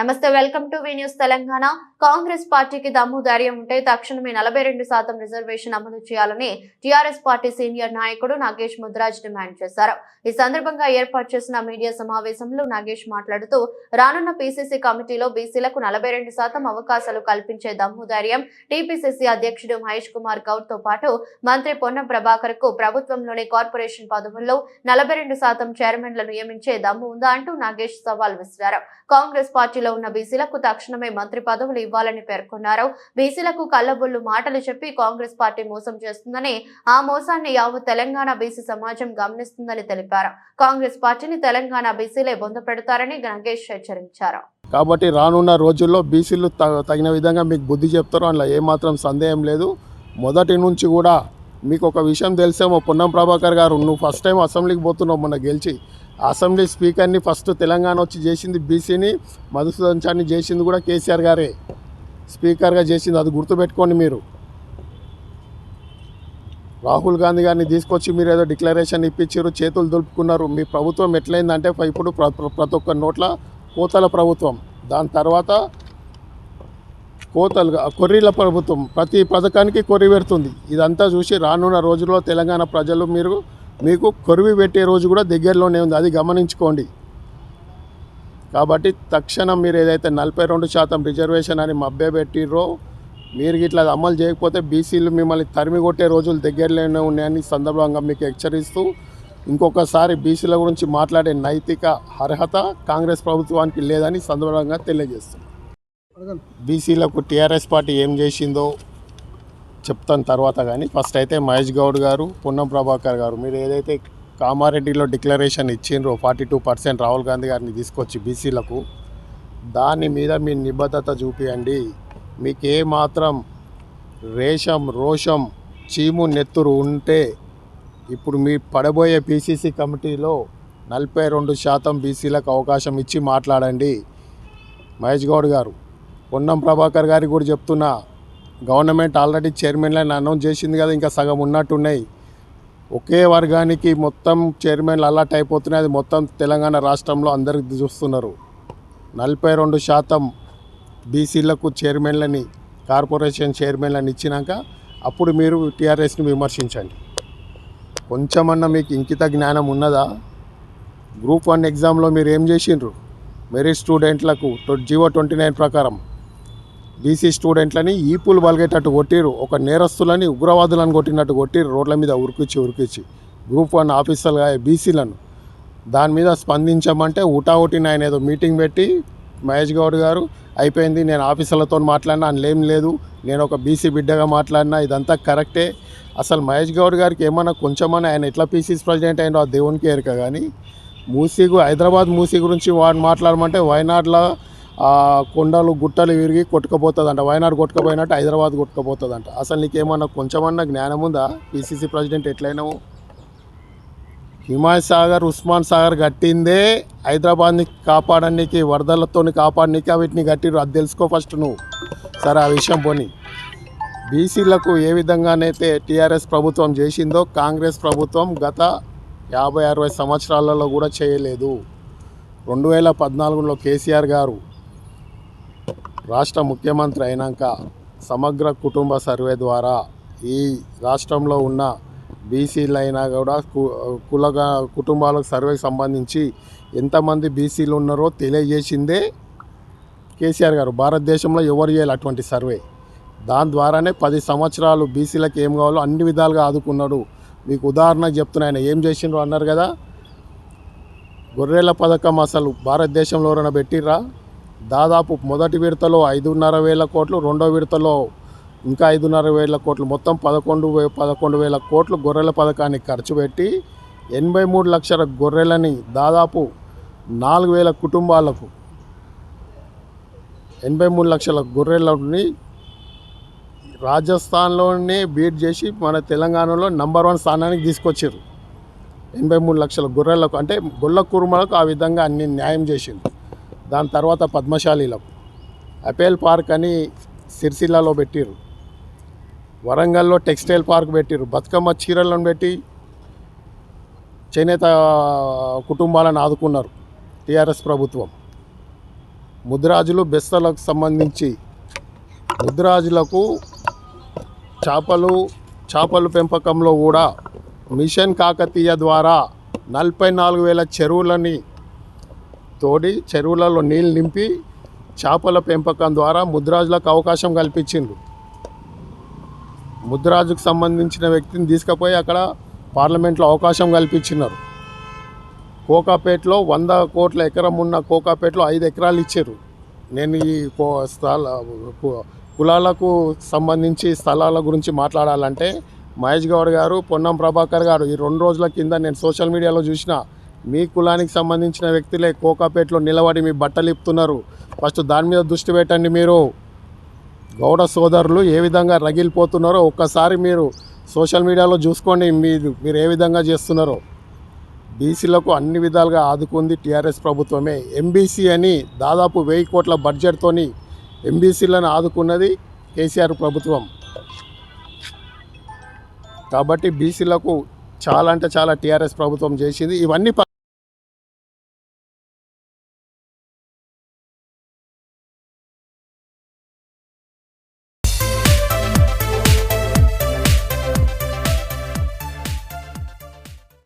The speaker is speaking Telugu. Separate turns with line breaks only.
నమస్తే welcome to V news Telangana. Congress పార్టీకి దమ్ము ధైర్యం ఉంటే తక్షణమే నలభై రెండు శాతం రిజర్వేషన్ అమలు చేయాలని టీఆర్ఎస్ పార్టీ సీనియర్ నాయకుడు నాగేష్ ముద్రాజ్ డిమాండ్ చేశారు. ఈ సందర్భంగా ఏర్పాటు చేసిన మీడియా సమావేశంలో నాగేష్ మాట్లాడుతూ రానున్న పీసీసీ కమిటీలో బీసీలకు నలభై రెండు శాతం అవకాశాలు కల్పించే దమ్ము ధైర్యం టీపీసీసీ అధ్యక్షుడు మహేష్ కుమార్ గౌడ్తో పాటు మంత్రి పొన్నం ప్రభాకర్కు ప్రభుత్వంలోని కార్పొరేషన్ పదవుల్లో నలభై రెండు శాతం చైర్మన్లను నియమించే దమ్ము ఉందా అంటూ నాగేష్ సవాల్ విసిరారు. కాంగ్రెస్ పార్టీలో ఉన్న బీసీలకు తక్షణమే మంత్రి పదవులు ఇవ్వాలని పేర్కొన్నారు. బీసీలకు కళ్ళబొల్లు మాటలు చెప్పి కాంగ్రెస్ పార్టీ మోసం చేస్తుందని ఆ మోసాన్ని యావత్ తెలంగాణ బీసీ సమాజం గమనిస్తుందని తెలిపారు. కాంగ్రెస్ పార్టీని తెలంగాణ బీసీలే బొంద పెడతారని నాగేష్ హెచ్చరించారు.
కాబట్టి రానున్న రోజుల్లో బీసీలు తగిన విధంగా మీకు బుద్ధి చెప్తారు అందులో ఏమాత్రం సందేహం లేదు. మొదటి నుంచి కూడా మీకు ఒక విషయం తెలిసేమో. పొన్నం ప్రభాకర్ గారు నువ్వు ఫస్ట్ టైం అసెంబ్లీకి పోతున్నావు మొన్న గెలిచి. అసెంబ్లీ స్పీకర్ని ఫస్ట్ తెలంగాణ వచ్చి చేసింది బీసీని మధుసూదన్ చాన్ని చేసింది కూడా కేసీఆర్ గారే. స్పీకర్గా చేసింది అది గుర్తుపెట్టుకోండి మీరు. రాహుల్ గాంధీ గారిని తీసుకొచ్చి మీరు ఏదో డిక్లరేషన్ ఇప్పించారు చేతులు దులుపుకున్నారు. మీ ప్రభుత్వం ఎట్లయిందంటే ఇప్పుడు ప్ర- ప్రతి ఒక్క నోట్ల కోతల ప్రభుత్వం. దాని తర్వాత కోతలు కొర్రీల ప్రభుత్వం. ప్రతి పథకానికి కొర్రి పెడుతుంది. ఇదంతా చూసి రానున్న రోజుల్లో తెలంగాణ ప్రజలు మీరు మీకు కొరివి పెట్టే రోజు కూడా దగ్గరలోనే ఉంది. అది గమనించుకోండి. కాబట్టి తక్షణం మీరు ఏదైతే నలభై రెండు శాతం రిజర్వేషన్ అని మభ్యపెట్టిర్రో మీరు ఇట్లా అది అమలు చేయకపోతే బీసీలు మిమ్మల్ని తరిమి కొట్టే రోజులు దగ్గరలోనే ఉన్నాయని సందర్భంగా మీకు హెచ్చరిస్తూ ఇంకొకసారి బీసీల గురించి మాట్లాడే నైతిక అర్హత కాంగ్రెస్ ప్రభుత్వానికి లేదని సందర్భంగా తెలియజేస్తుంది బీసీలకు టీఆర్ఎస్ పార్టీ ఏం చేసిందో చెప్తాను తర్వాత కానీ. ఫస్ట్ అయితే మహేష్ గౌడ్ గారు పొన్నం ప్రభాకర్ గారు మీరు ఏదైతే కామారెడ్డిలో declaration ఇచ్చిండ్రో forty two percent Rahul Gandhi గారిని తీసుకొచ్చి బీసీలకు దాని మీద మీ నిబద్ధత చూపియండి. మీకు ఏ మాత్రం రేషం రోషం చీము నెత్తురు ఉంటే ఇప్పుడు మీ పడబోయే పీసీసీ కమిటీలో నలభై రెండు శాతం బీసీలకు అవకాశం ఇచ్చి మాట్లాడండి. మహేష్ గౌడ్ గారు పొన్నం ప్రభాకర్ గారికి కూడా చెప్తున్నా గవర్నమెంట్ ఆల్రెడీ చైర్మన్లను అనౌన్స్ చేసింది కదా ఇంకా సగం ఉన్నట్టున్నాయి. ఒకే వర్గానికి మొత్తం చైర్మన్లు అలాట్ అయిపోతున్నాయి. అది మొత్తం తెలంగాణ రాష్ట్రంలో అందరికి చూస్తున్నారు. నలభై రెండు శాతం బీసీలకు చైర్మన్లని కార్పొరేషన్ చైర్మన్లని ఇచ్చినాక అప్పుడు మీరు టీఆర్ఎస్ని విమర్శించండి. కొంచెమన్నా మీకు ఇంకిత జ్ఞానం ఉన్నదా? గ్రూప్ వన్ ఎగ్జామ్లో మీరు ఏం చేసిండ్రు? మెరిట్ స్టూడెంట్లకు జీవో ట్వంటీ నైన్ ప్రకారం బీసీ స్టూడెంట్లని ఈపులు బలిగేటట్టు కొట్టిరు ఒక నేరస్తులని ఉగ్రవాదులను కొట్టినట్టు కొట్టిరు రోడ్ల మీద ఉరికిచ్చి ఉరికిచ్చి. గ్రూప్ వన్ ఆఫీసర్గా బీసీలను. దాని మీద స్పందించమంటే ఉటావుటిని ఆయన ఏదో మీటింగ్ పెట్టి మహేష్ గౌడ్ గారు అయిపోయింది నేను ఆఫీసర్లతో మాట్లాడినా అందులో ఏం లేదు. నేను ఒక బీసీ బిడ్డగా మాట్లాడినా ఇదంతా కరెక్టే. అసలు మహేష్ గౌడ్ గారికి ఏమన్నా కొంచెమన్నా ఆయన ఎట్లా పీసీస్ ప్రెసిడెంట్ అయినో ఆ దేవునికి ఎరక కానీ మూసీ హైదరాబాద్ మూసీ గురించి వాడు మాట్లాడమంటే వయనాడ్లో కొండలు గుట్టలు విరిగి కొట్టుకుపోతుందంట. వయనాడు కొట్టుకుపోయినట్టు హైదరాబాద్ కొట్టుకుపోతుందంట. అసలు నీకేమన్నా కొంచెమన్నా జ్ఞానం ఉందా? పీసీసీ ప్రెసిడెంట్ ఎట్లయినావు? హిమాయత్ సాగర్ ఉస్మాన్ సాగర్ కట్టిందే హైదరాబాద్ని కాపాడడానికి వరదలతో కాపాడడానికి వీటిని కట్టిరు అది తెలుసుకో ఫస్ట్ నువ్వు. సరే ఆ విషయం పోని. బీసీలకు ఏ విధంగానైతే టీఆర్ఎస్ ప్రభుత్వం చేసిందో కాంగ్రెస్ ప్రభుత్వం గత యాభై అరవై సంవత్సరాలలో కూడా చేయలేదు. రెండు వేల పద్నాలుగులో కేసీఆర్ గారు రాష్ట్ర ముఖ్యమంత్రి అయినాక సమగ్ర కుటుంబ సర్వే ద్వారా ఈ రాష్ట్రంలో ఉన్న బీసీలైనా కూడా కు- కులగా కుటుంబాలకు సర్వేకి సంబంధించి ఎంతమంది బీసీలు ఉన్నారో తెలియజేసిందే కేసీఆర్ గారు. భారతదేశంలో ఎవరు చేయాలి అటువంటి సర్వే? దాని ద్వారానే పది సంవత్సరాలు బీసీలకు ఏం కావాలో అన్ని విధాలుగా ఆదుకున్నాడు. మీకు ఉదాహరణ చెప్తున్నా ఆయన. ఏం చేసిండ్రు అన్నారు కదా? గొర్రెల పథకం అసలు భారతదేశంలో ఎవరైనా పెట్టిర్రా? దాదాపు మొదటి విడతలో ఐదున్నర వేల కోట్లు రెండో విడతలో ఇంకా ఐదున్నర వేల కోట్లు మొత్తం పదకొండు వే పదకొండు వేల కోట్లు గొర్రెల పథకాన్ని ఖర్చు పెట్టి ఎనభై మూడు లక్షల గొర్రెలని దాదాపు నాలుగు వేల కుటుంబాలకు ఎనభై మూడు లక్షల గొర్రెలని రాజస్థాన్లోనే బీట్ చేసి మన తెలంగాణలో నంబర్ వన్ స్థానానికి తీసుకొచ్చారు ఎనభై మూడు లక్షల గొర్రెలకు అంటే గొల్ల కురుమలకు ఆ విధంగా అన్ని న్యాయం చేసింది దాని తర్వాత పద్మశాలీలకు అపేల్ పార్క్ అని సిరిసిల్లలో పెట్టిర్రు. వరంగల్లో టెక్స్టైల్ పార్క్ పెట్టిర్రు. బతుకమ్మ చీరలను పెట్టి చేనేత కుటుంబాలను ఆదుకున్నారు టీఆర్ఎస్ ప్రభుత్వం. ముద్రాజులు బెస్తలకు సంబంధించి ముద్రాజులకు చేపలు చేపల పెంపకంలో కూడా మిషన్ కాకతీయ ద్వారా నలభై నాలుగు వేల చెరువులని తోడి చెరువులలో నీళ్ళు నింపి చేపల పెంపకం ద్వారా ముద్రాజులకు అవకాశం కల్పించిండ్రు. ముద్రాజుకు సంబంధించిన వ్యక్తిని తీసుకుపోయి అక్కడ పార్లమెంట్లో అవకాశం కల్పించినారు. కోకాపేటలో వంద కోట్ల ఎకరం ఉన్న కోకాపేటలో ఐదు ఎకరాలు ఇచ్చారు. నేను ఈ కో స్థల కు- కులాలకు సంబంధించి స్థలాల గురించి మాట్లాడాలంటే మహేష్ గౌడ్ గారు పొన్నం ప్రభాకర్ గారు ఈ రెండు రోజుల కింద నేను సోషల్ మీడియాలో చూసిన మీ కులానికి సంబంధించిన వ్యక్తులే కోకాపేటలో నిలబడి మీ బట్టలు ఇప్పుతున్నారు. ఫస్ట్ దాని మీద దృష్టి పెట్టండి మీరు. గౌడ సోదరులు ఏ విధంగా రగిలిపోతున్నారో ఒక్కసారి మీరు సోషల్ మీడియాలో చూసుకోండి. మీరు మీరు ఏ విధంగా చేస్తున్నారో. బీసీలకు అన్ని విధాలుగా ఆదుకుంది టీఆర్ఎస్ ప్రభుత్వమే. ఎంబీసీ అని దాదాపు వెయ్యి కోట్ల బడ్జెట్తోని ఎంబీసీలను ఆదుకున్నది కేసీఆర్ ప్రభుత్వం. కాబట్టి బీసీలకు చాలా అంటే చాలా టీఆర్ఎస్ ప్రభుత్వం చేసింది. ఇవన్నీ